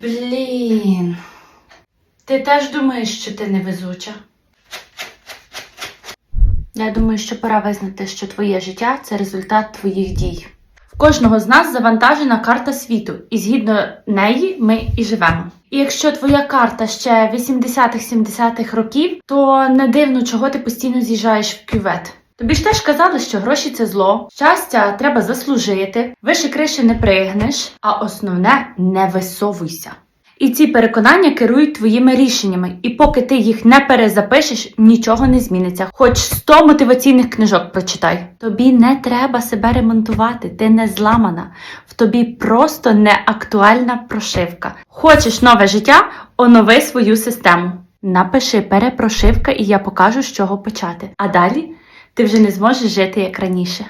Блін. Ти теж думаєш, що ти невезуча? Я думаю, що пора визнати, що твоє життя це результат твоїх дій. В кожного з нас завантажена карта світу, і згідно неї ми і живемо. І якщо твоя карта ще 80-х-70-х років, то не дивно, чого ти постійно з'їжджаєш в кювет. Тобі ж теж казали, що гроші це зло, щастя треба заслужити, вище криші не пригнеш, а основне не висовуйся. І ці переконання керують твоїми рішеннями, і поки ти їх не перезапишеш, нічого не зміниться. Хоч 100 мотиваційних книжок прочитай. Тобі не треба себе ремонтувати, ти не зламана. В тобі просто не актуальна прошивка. Хочеш нове життя? Онови свою систему. Напиши перепрошивка, і я покажу, з чого почати. А далі ти вже не зможеш жити як раніше.